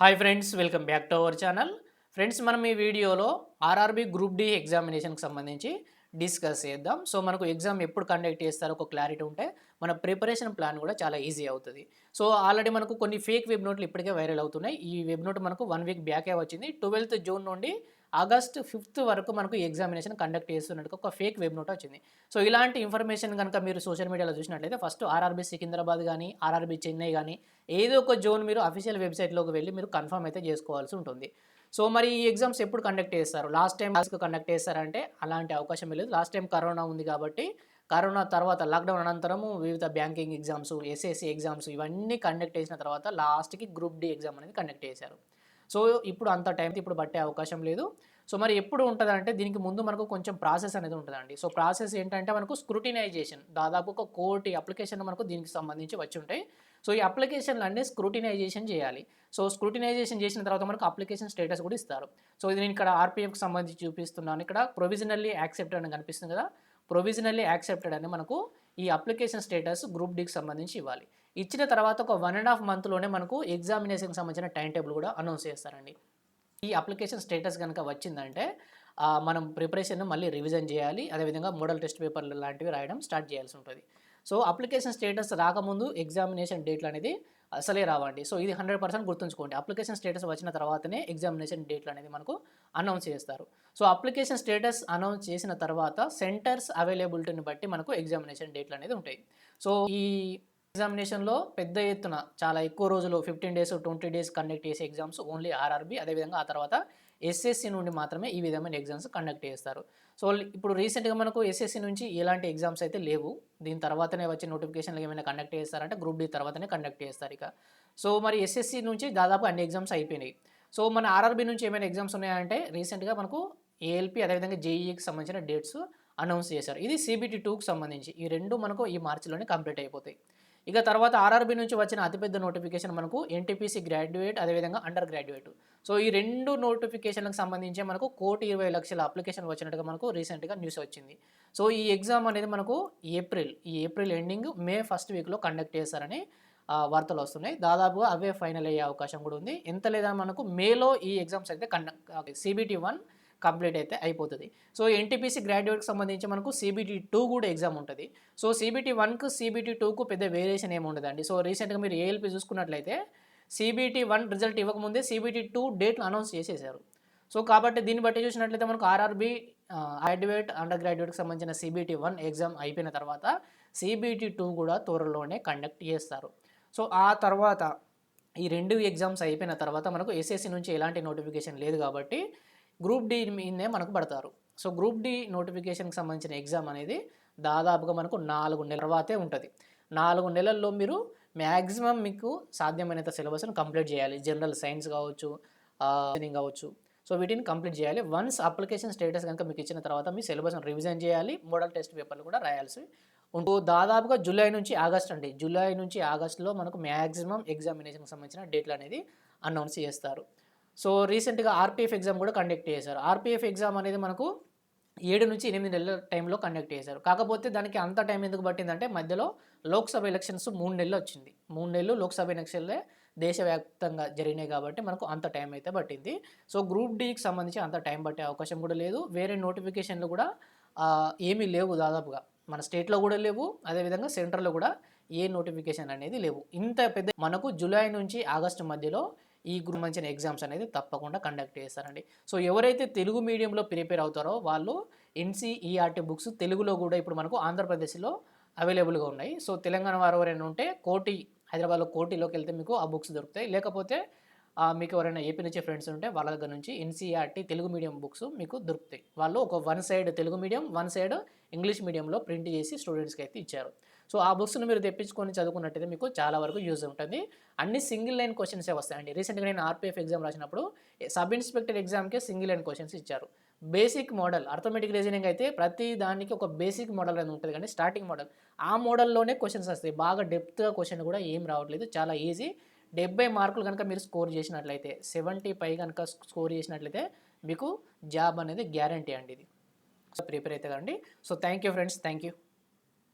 Hi friends welcome back to our channel friends మనం ఈ వీడియోలో ఆర్ఆర్బి గ్రూప్ డి ఎగ్జామినేషన్కి సంబంధించి డిస్కస్ చేద్దాం. సో మనకు ఎగ్జామ్ ఎప్పుడు కండక్ట్ చేస్తారో ఒక క్లారిటీ ఉంటే మన ప్రిపరేషన్ ప్లాన్ కూడా చాలా ఈజీ అవుతుంది. సో ఆల్రెడీ మనకు కొన్ని ఫేక్ వెబ్ నోట్లు ఇప్పటికే వైరల్ అవుతున్నాయి. ఈ వెబ్ నోట్ మనకు వన్ వీక్ బ్యాకే వచ్చింది. ట్వెల్త్ జూన్ నుండి ఆగస్ట్ ఫిఫ్త్ వరకు మనకు ఎగ్జామినేషన్ కండక్ట్ చేస్తున్నట్టు ఒక ఫేక్ వెబ్ నోట్ వచ్చింది. సో ఇలాంటి ఇన్ఫర్మేషన్ కనుక మీరు సోషల్ మీడియాలో చూసినట్లయితే ఫస్ట్ ఆర్ఆర్బీ సికింద్రాబాద్ కానీ ఆర్ఆర్బీ చెన్నై కానీ ఏదో ఒక జోన్ మీరు అఫీషియల్ వెబ్సైట్లోకి వెళ్ళి మీరు కన్ఫర్మ్ అయితే చేసుకోవాల్సి ఉంటుంది. సో మరి ఈ ఎగ్జామ్స్ ఎప్పుడు కండక్ట్ చేస్తారు? లాస్ట్ టైం కండక్ట్ చేస్తారంటే అలాంటి అవకాశం లేదు. లాస్ట్ టైం కరోనా ఉంది కాబట్టి కరోనా తర్వాత లాక్డౌన్ అనంతరము వివిధ బ్యాంకింగ్ ఎగ్జామ్స్ ఎస్ఎస్సి ఎగ్జామ్స్ ఇవన్నీ కండక్ట్ చేసిన తర్వాత లాస్ట్కి గ్రూప్ డి ఎగ్జామ్ అనేది కండక్ట్ చేశారు. సో ఇప్పుడు అంత టైం ఇప్పుడు పట్టే అవకాశం లేదు. సో మరి ఎప్పుడు ఉంటుంది అంటే దీనికి ముందు మనకు కొంచెం ప్రాసెస్ అనేది ఉంటుందండి. సో ప్రాసెస్ ఏంటంటే మనకు స్క్రూటినైజేషన్. దాదాపు ఒక కోటి అప్లికేషన్ మనకు దీనికి సంబంధించి వచ్చి ఉంటాయి. సో ఈ అప్లికేషన్లు అన్నీ స్క్రూటినైజేషన్ చేయాలి. సో స్క్రూటినైజేషన్ చేసిన తర్వాత మనకు అప్లికేషన్ స్టేటస్ కూడా ఇస్తారు. సో ఇది నేను ఇక్కడ ఆర్పిఎఫ్కి సంబంధించి చూపిస్తున్నాను. ఇక్కడ ప్రొవిజనల్లీ యాక్సెప్టెడ్ అని కనిపిస్తుంది కదా? ప్రొవిజనల్లీ యాక్సెప్టెడ్ అని మనకు ఈ అప్లికేషన్ స్టేటస్ గ్రూప్ డికి సంబంధించి ఇవ్వాలి. ఇచ్చిన తర్వాత ఒక వన్ అండ్ హాఫ్ మంత్లోనే మనకు ఎగ్జామినేషన్కి సంబంధించిన టైం టేబుల్ కూడా అనౌన్స్ చేస్తారండి. ఈ అప్లికేషన్ స్టేటస్ కనుక వచ్చిందంటే మనం ప్రిపరేషన్ మళ్ళీ రివిజన్ చేయాలి. అదేవిధంగా మోడల్ టెస్ట్ పేపర్లు లాంటివి రాయడం స్టార్ట్ చేయాల్సి ఉంటుంది. సో అప్లికేషన్ స్టేటస్ రాకముందు ఎగ్జామినేషన్ డేట్లు అనేది అసలే రావండి. సో ఇది హండ్రెడ్ పర్సెంట్ గుర్తుంచుకోండి. అప్లికేషన్ స్టేటస్ వచ్చిన తర్వాతనే ఎగ్జామినేషన్ డేట్లు అనేది మనకు అనౌన్స్ చేస్తారు. సో అప్లికేషన్ స్టేటస్ అనౌన్స్ చేసిన తర్వాత సెంటర్స్ అవైలబిలిటీని బట్టి మనకు ఎగ్జామినేషన్ డేట్లు అనేది ఉంటాయి. సో ఈ ఎగ్జామినేషన్లో పెద్ద ఎత్తున చాలా ఎక్కువ రోజులు fifteen days twenty days conduct చేసే ఎగ్జామ్స్ ఓన్లీ ఆర్ఆర్బి అదేవిధంగా ఆ తర్వాత ఎస్ఎస్సి నుండి మాత్రమే ఈ విధమైన ఎగ్జామ్స్ కండక్ట్ చేస్తారు. సో ఇప్పుడు రీసెంట్గా మనకు ఎస్ఎస్సి నుంచి ఎలాంటి ఎగ్జామ్స్ అయితే లేవు దీని తర్వాతనే వచ్చే నోటిఫికేషన్లు ఏమైనా కండక్ట్ చేస్తారంటే గ్రూప్ డి తర్వాతనే కండక్ట్ చేస్తారు ఇక. సో మరి ఎస్ఎస్సి నుంచి దాదాపు అన్ని ఎగ్జామ్స్ అయిపోయినాయి. సో మన ఆర్ఆర్బి నుంచి ఏమైనా ఎగ్జామ్స్ ఉన్నాయంటే రీసెంట్గా మనకు ఏఎల్పి అదేవిధంగా జేఈకి సంబంధించిన డేట్స్ అనౌన్స్ చేశారు. ఇది సిబిటి టూకి సంబంధించి. ఈ రెండు మనకు ఈ మార్చిలోనే కంప్లీట్ అయిపోతాయి. ఇక తర్వాత ఆర్ఆర్బి నుంచి వచ్చిన అతిపెద్ద నోటిఫికేషన్ మనకు ఎన్టీపీసీ గ్రాడ్యుయేట్ అదేవిధంగా అండర్ గ్రాడ్యుయేట్ సో ఈ రెండు నోటిఫికేషన్లకు సంబంధించి మనకు కోటి ఇరవై లక్షల అప్లికేషన్ వచ్చినట్టుగా మనకు రీసెంట్గా న్యూస్ వచ్చింది. సో ఈ ఎగ్జామ్ అనేది మనకు ఏప్రిల్ ఈ ఏప్రిల్ ఎండింగ్ మే ఫస్ట్ వీక్లో కండక్ట్ చేస్తారని వార్తలు వస్తున్నాయి. దాదాపుగా అవే ఫైనల్ అయ్యే అవకాశం కూడా ఉంది. ఎంత లేదా మనకు మేలో ఈ ఎగ్జామ్స్ అయితే కండక్ట్ సిబిటి వన్ కంప్లీట్ అయితే అయిపోతుంది. సో ఎన్టీపీసీ గ్రాడ్యుయేట్కి సంబంధించి మనకు సిబిటీ టూ కూడా ఎగ్జామ్ ఉంటుంది. సో సిబిటీ వన్కు సిబిటీ టూకు పెద్ద వేరియేషన్ ఏమి ఉండదండి. సో రీసెంట్గా మీరు ఏఎల్పి చూసుకున్నట్లయితే సిబిటీ వన్ రిజల్ట్ ఇవ్వకముందే సిబిటీ టూ డేట్లు అనౌన్స్ చేసేసారు సో కాబట్టి దీన్ని బట్టి చూసినట్లయితే మనకు ఆర్ఆర్బి గ్రాడ్యుయేట్ అండర్ గ్రాడ్యుయేట్కి సంబంధించిన సిబిటీ వన్ ఎగ్జామ్ అయిపోయిన తర్వాత సిబిటీ టూ కూడా త్వరలోనే కండక్ట్ చేస్తారు. సో ఆ తర్వాత ఈ రెండు ఎగ్జామ్స్ అయిపోయిన తర్వాత మనకు ఎస్ఎస్సి నుంచి ఎలాంటి నోటిఫికేషన్ లేదు కాబట్టి గ్రూప్ డి మీదనే మనకు పడతారు. సో గ్రూప్ డి నోటిఫికేషన్కి సంబంధించిన ఎగ్జామ్ అనేది దాదాపుగా మనకు నాలుగు నెలల తర్వాతే ఉంటుంది. నాలుగు నెలల్లో మీరు మ్యాక్సిమం మీకు సాధ్యమైనంత సిలబస్ను కంప్లీట్ చేయాలి. జనరల్ సైన్స్ కావచ్చు రీజనింగ్ కావచ్చు. సో వీటిని కంప్లీట్ చేయాలి. వన్స్ అప్లికేషన్ స్టేటస్ కనుక మీకు ఇచ్చిన తర్వాత మీ సిలబస్ను రివిజన్ చేయాలి. మోడల్ టెస్ట్ పేపర్లు కూడా రాయాల్సి ఉంటూ దాదాపుగా జూలై నుంచి ఆగస్ట్ అండి. జూలై నుంచి ఆగస్ట్లో మనకు మ్యాక్సిమం ఎగ్జామినేషన్కి సంబంధించిన డేట్లు అనేది అనౌన్స్ చేస్తారు. సో రీసెంట్గా ఆర్పిఎఫ్ ఎగ్జామ్ కూడా కండక్ట్ చేశారు. ఆర్పిఎఫ్ ఎగ్జామ్ అనేది మనకు ఏడు నుంచి ఎనిమిది నెలల టైంలో కండక్ట్ చేశారు. కాకపోతే దానికి అంత టైం ఎందుకు పట్టిందంటే మధ్యలో లోక్సభ ఎలక్షన్స్ మూడు నెలలు వచ్చింది. మూడు నెలలు లోక్సభ ఎలక్షన్లే దేశవ్యాప్తంగా జరిగినాయి కాబట్టి మనకు అంత టైం అయితే పట్టింది. సో గ్రూప్ డీకి సంబంధించి అంత టైం పట్టే అవకాశం కూడా లేదు. వేరే నోటిఫికేషన్లు కూడా ఏమీ లేవు దాదాపుగా. మన స్టేట్లో కూడా లేవు. అదేవిధంగా సెంటర్లో కూడా ఏ నోటిఫికేషన్ అనేది లేవు. ఇంత పెద్ద మనకు జూలై నుంచి ఆగస్టు మధ్యలో ఈ గ్రూప్ ఎగ్జామ్స్ అనేది తప్పకుండా కండక్ట్ చేస్తారండి. సో ఎవరైతే తెలుగు మీడియంలో ప్రిపేర్ అవుతారో వాళ్ళు ఎన్సీఈఆర్టీ బుక్స్ తెలుగులో కూడా ఇప్పుడు మనకు ఆంధ్రప్రదేశ్లో అవైలబుల్గా ఉన్నాయి. సో తెలంగాణ వారు ఎవరైనా ఉంటే కోటి హైదరాబాద్లో కోటిలోకి వెళ్తే మీకు ఆ బుక్స్ దొరుకుతాయి. లేకపోతే మీకు ఎవరైనా ఏపీ నుంచి ఫ్రెండ్స్ ఉంటే వాళ్ళ దగ్గర నుంచి ఎన్సీఆర్టీ తెలుగు మీడియం బుక్స్ మీకు దొరుకుతాయి. వాళ్ళు ఒక one side Telugu medium one side English మీడియంలో ప్రింట్ చేసి స్టూడెంట్స్కి అయితే ఇచ్చారు. సో ఆ బుక్స్ను మీరు తెప్పించుకొని చదువుకున్నట్టయితే మీకు చాలా వరకు యూజ్ ఉంటుంది. అన్ని సింగిల్ లైన్ క్వశ్చన్సే వస్తాయండి? రీసెంట్గా నేను ఆర్పిఎఫ్ ఎగ్జామ్ రాసినప్పుడు సబ్ ఇన్స్పెక్టర్ ఎగ్జామ్కే సింగిల్ లైన్ క్వశ్చన్స్ ఇచ్చారు. బేసిక్ మోడల్ అర్థమెటిక్ రీజనింగ్ అయితే ప్రతి దానికి ఒక బేసిక్ మోడల్ అనేది ఉంటుంది కానీ స్టార్టింగ్ మోడల్. ఆ మోడల్లోనే క్వశ్చన్స్ వస్తాయి. బాగా డెప్త్గా క్వశ్చన్ కూడా ఏం రావట్లేదు. చాలా ఈజీ. డెబ్బై మార్కులు కనుక మీరు స్కోర్ చేసినట్లయితే సెవెంటీ పై కనుక స్కోర్ చేసినట్లయితే మీకు జాబ్ అనేది గ్యారంటీ అండి ఇది. సో ప్రిపేర్ అవుతుంది అండి so thank you friends. Thank you